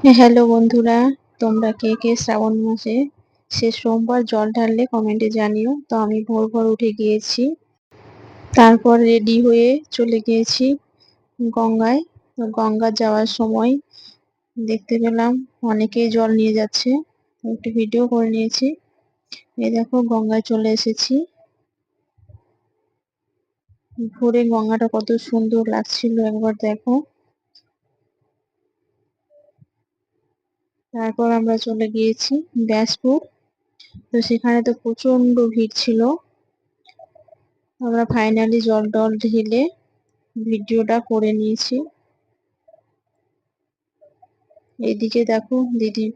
Hello বন্ধুরা, তোমরা কে কে শ্রাবণ মাসে? শেষ সোমবার জল ঢাললে কমেন্টে জানিও। তো আমি ভোর ভোর উঠে গিয়েছি। তারপর রেডি হয়ে চলে গিয়েছি গঙ্গায়। গঙ্গা যাওয়ার সময় দেখতে পেলাম অনেকেই জল নিয়ে যাচ্ছে। একটু ভিডিও করে নিয়েছি। এ দেখো গঙ্গায় চলে এসেছি। ভোরে গঙ্গাটা কত সুন্দর লাগছিল একবার দেখো। তারপর আমরা চলে গিয়েছি ব্যাসপুর তো সেখানে তো প্রচণ্ড ভিড় ছিল। আমরা ফাইনালি জল টল ঢেলে ভিডিওটা করে নিয়েছি। এদিকে দেখো দিদি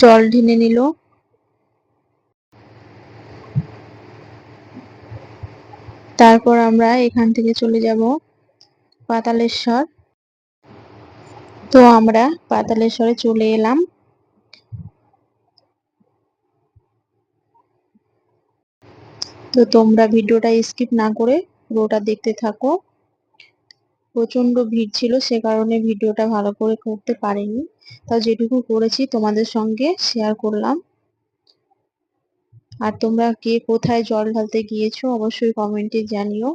জল ঢেলে নিল। তারপর আমরা এখান থেকে চলে যাব পাতালেশ্বর। তো আমরা পাতালেশ্বরে চলে এলাম। তো তোমরা ভিডিওটা স্কিপ না করে পুরোটা দেখতে থাকো। প্রচণ্ড ভিড় ছিল, সে কারণে ভিডিওটা ভালো করে করতে পারিনি। তাও যেটুকু করেছি তোমাদের সঙ্গে শেয়ার করলাম। আর তোমরা কে কোথায় জল ঢালতে গিয়েছো অবশ্যই কমেন্টে জানিও।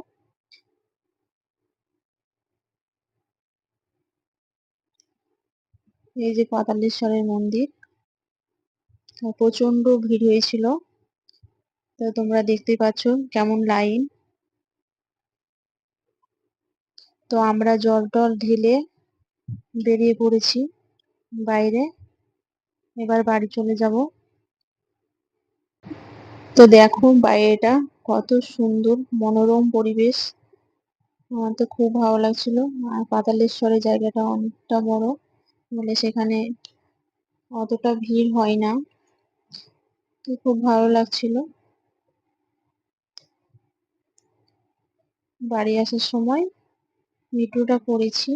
এই যে পাতালেশ্বরের মন্দির। প্রচণ্ড ভিড় হয়েছিল। তো তোমরা দেখতে পাচ্ছ কেমন লাইন। তো আমরা জল টল ঢেলে বেরিয়ে পড়েছি বাইরে। এবার বাড়ি চলে যাব। তো দেখো বাইরেটা কত সুন্দর মনোরম পরিবেশ। আমার তো খুব ভালো লাগছিল। আর পাতালেশ্বরের জায়গাটা অনেকটা বড়। বলে সেখানে অতটা ভিড় হয় না। তো খুব ভালো লাগছিল। বাড়ি আসার সময় ভিডিওটা করেছি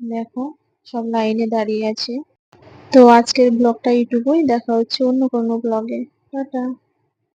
দেখো, সব লাইনে দাঁড়িয়ে আছে। তো আজকের ব্লগটা এইটুকুই। দেখা হচ্ছে অন্য কোনো ব্লগে। টাটা।